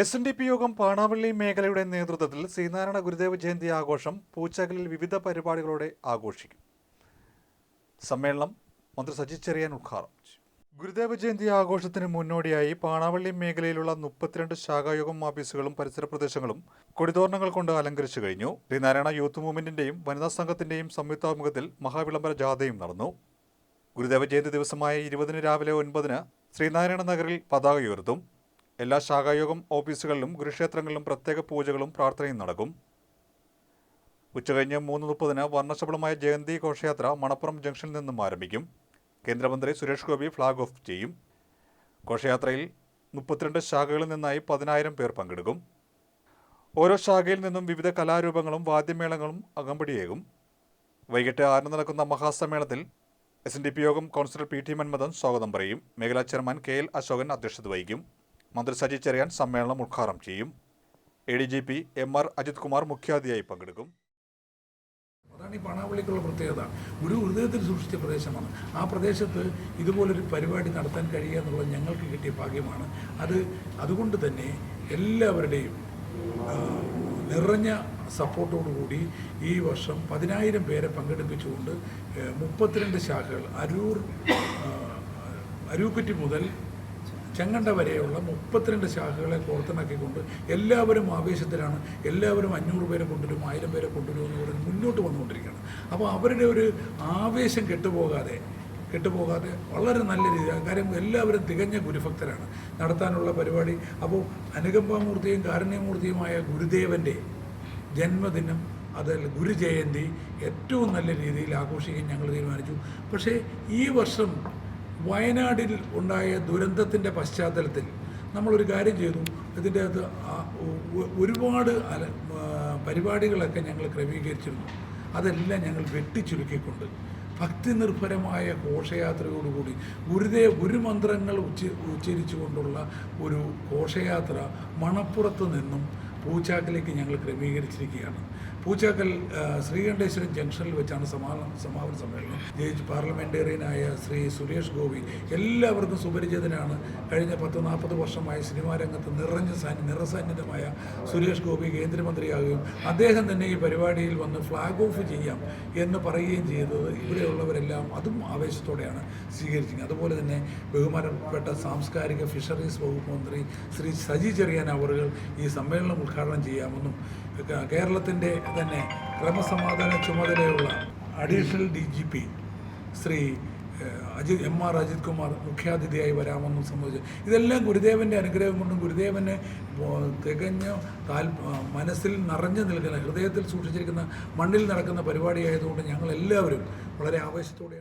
S N D P യോഗം പാണാവള്ളി മേഖലയുടെ നേതൃത്വത്തിൽ ശ്രീനാരായണ ഗുരുദേവ ജയന്തി ആഘോഷം പൂച്ചകലിൽ വിവിധ പരിപാടികളോടെ ആഘോഷിക്കും. സമ്മേളനം മന്ത്രി സജി ചെറിയാൻ ഉദ്ഘാടനം. ഗുരുദേവ ജയന്തി ആഘോഷത്തിന് മുന്നോടിയായി പാണാവള്ളി മേഖലയിലുള്ള മുപ്പത്തിരണ്ട് ശാഖായോഗം ഓഫീസുകളും പരിസര പ്രദേശങ്ങളും കൊടിതോരണങ്ങൾ കൊണ്ട് അലങ്കരിച്ചു കഴിഞ്ഞു. ശ്രീനാരായണ യൂത്ത് മൂവ്മെന്റിന്റെയും വനിതാ സംഘത്തിന്റെയും സംയുക്താഭിമുഖത്തിൽ മഹാവിളംബര ജാഥയും നടന്നു. ഗുരുദേവ ജയന്തി ദിവസമായ ഇരുപതിന് രാവിലെ ഒൻപതിന് ശ്രീനാരായണ നഗറിൽ പതാക ഉയർത്തും. എല്ലാ ശാഖായോഗം ഓഫീസുകളിലും ഗുരുക്ഷേത്രങ്ങളിലും പ്രത്യേക പൂജകളും പ്രാർത്ഥനയും നടക്കും. ഉച്ചകഴിഞ്ഞ് മൂന്ന് മുപ്പതിന് വർണശബളമായ ജയന്തി ഘോഷയാത്ര മണപ്പുറം ജംഗ്ഷനിൽ നിന്നും ആരംഭിക്കും. കേന്ദ്രമന്ത്രി സുരേഷ് ഗോപി ഫ്ളാഗ് ഓഫ് ചെയ്യും. ഘോഷയാത്രയിൽ മുപ്പത്തിരണ്ട് ശാഖകളിൽ നിന്നായി പതിനായിരം പേർ പങ്കെടുക്കും. ഓരോ ശാഖയിൽ നിന്നും വിവിധ കലാരൂപങ്ങളും വാദ്യമേളങ്ങളും അകമ്പടിയേകും. വൈകിട്ട് ആറിന് നടക്കുന്ന മഹാസമ്മേളനത്തിൽ എസ് എൻ ഡി പി യോഗം കൗൺസിലർ പി ടി മന്മഥൻ സ്വാഗതം പറയും. മേഖലാ ചെയർമാൻ കെ എൽ അശോകൻ അധ്യക്ഷത വഹിക്കും. മന്ത്രി സജി ചെറിയാൻ സമ്മേളനം ഉദ്ഘാടനം ചെയ്യും. A D G P M R Ajith Kumar മുഖ്യാതിഥിയായി പങ്കെടുക്കും. അതാണ് ഈ പാണാവള്ളിക്കുള്ള പ്രത്യേകത. ഗുരു ഹൃദയത്തിൽ സൂക്ഷിച്ച പ്രദേശമാണ്. ആ പ്രദേശത്ത് ഇതുപോലൊരു പരിപാടി നടത്താൻ കഴിയുക എന്നുള്ളത് ഞങ്ങൾക്ക് കിട്ടിയ ഭാഗ്യമാണ്. അത് അതുകൊണ്ട് തന്നെ എല്ലാവരുടെയും നിറഞ്ഞ സപ്പോർട്ടോടുകൂടി ഈ വർഷം പതിനായിരം പേരെ പങ്കെടുപ്പിച്ചുകൊണ്ട് മുപ്പത്തിരണ്ട് ശാഖകൾ അരൂർ അരൂക്കുറ്റി മുതൽ ചെങ്ങണ്ട വരെയുള്ള മുപ്പത്തിരണ്ട് ശാഖകളെ കോർത്തിണക്കിക്കൊണ്ട് എല്ലാവരും ആവേശത്തിലാണ്. എല്ലാവരും അഞ്ഞൂറ് പേരെ കൊണ്ടുവരും ആയിരം പേരെ കൊണ്ടുവരും എന്ന് പറഞ്ഞ് മുന്നോട്ട് വന്നുകൊണ്ടിരിക്കുകയാണ്. അപ്പോൾ അവരുടെ ഒരു ആവേശം കെട്ടുപോകാതെ കെട്ടുപോകാതെ വളരെ നല്ല രീതിയിൽ കാര്യം എല്ലാവരും തികഞ്ഞ ഗുരുഭക്തരാണ്. നടത്താനുള്ള പരിപാടി. അപ്പോൾ അനുകമ്പാമൂർത്തിയും കാരുണ്യമൂർത്തിയുമായ ഗുരുദേവന്റെ ജന്മദിനം അതിൽ ഗുരുജയന്തി ഏറ്റവും നല്ല രീതിയിൽ ആഘോഷിക്കാൻ ഞങ്ങൾ തീരുമാനിച്ചു. പക്ഷേ ഈ വർഷം വയനാടിൽ ഉണ്ടായ ദുരന്തത്തിന്റെ പശ്ചാത്തലത്തിൽ നമ്മളൊരു കാര്യം ചെയ്തു. ഇതിന്റെ അകത്ത് ഒരുപാട് അല പരിപാടികളൊക്കെ ഞങ്ങൾ ക്രമീകരിച്ചിരുന്നു. അതെല്ലാം ഞങ്ങൾ വെട്ടിച്ചുരുക്കിക്കൊണ്ട് ഭക്തി നിർഭരമായ ഘോഷയാത്രയോടുകൂടി ഗുരുദേവ ഗുരുമന്ത്രങ്ങൾ ഉച്ച ഉച്ചരിച്ചുകൊണ്ടുള്ള ഒരു ഘോഷയാത്ര മണപ്പുറത്ത് നിന്നും പൂച്ചാക്കലേക്ക് ഞങ്ങൾ ക്രമീകരിച്ചിരിക്കുകയാണ്. പൂച്ചാക്കൽ ശ്രീകണ്ഠേശ്വരം ജംഗ്ഷനിൽ വെച്ചാണ് സമാപന സമാപന സമ്മേളനം. ജയിച്ച് പാർലമെന്റേറിയനായ ശ്രീ സുരേഷ് ഗോപി എല്ലാവർക്കും സുപരിചിതനാണ്. കഴിഞ്ഞ പത്ത് നാൽപ്പത് വർഷമായി സിനിമാ രംഗത്ത് നിറഞ്ഞ സാന്നി നിറസാന്നിധ്യമായ സുരേഷ് ഗോപി കേന്ദ്രമന്ത്രിയാകുകയും അദ്ദേഹം തന്നെ ഈ പരിപാടിയിൽ വന്ന് ഫ്ലാഗ് ഓഫ് ചെയ്യാം എന്ന് പറയുകയും ചെയ്തത് ഇവിടെയുള്ളവരെല്ലാം അതും ആവേശത്തോടെയാണ് സ്വീകരിച്ചത് അതുപോലെ തന്നെ ബഹുമാനപ്പെട്ട സാംസ്കാരിക ഫിഷറീസ് വകുപ്പ് മന്ത്രി ശ്രീ സജി ചെറിയാൻ അവറുകൾ ഈ സമ്മേളനം ഉദ്ഘാടനം ചെയ്യാമെന്നും കേരളത്തിന്റെ തന്നെ ക്രമസമാധാന ചുമതലയുള്ള additional D G P Shri Ajith M R Ajith Kumar മുഖ്യാതിഥിയായി വരാമെന്നും സംബന്ധിച്ച് ഇതെല്ലാം ഗുരുദേവന്റെ അനുഗ്രഹം കൊണ്ടും ഗുരുദേവനെ തികഞ്ഞ താൽ മനസ്സിൽ നിറഞ്ഞു നിൽക്കുന്ന ഹൃദയത്തിൽ സൂക്ഷിച്ചിരിക്കുന്ന മണ്ണിൽ നടക്കുന്ന പരിപാടിയായതുകൊണ്ട് ഞങ്ങളെല്ലാവരും വളരെ ആവേശത്തോടെയാണ്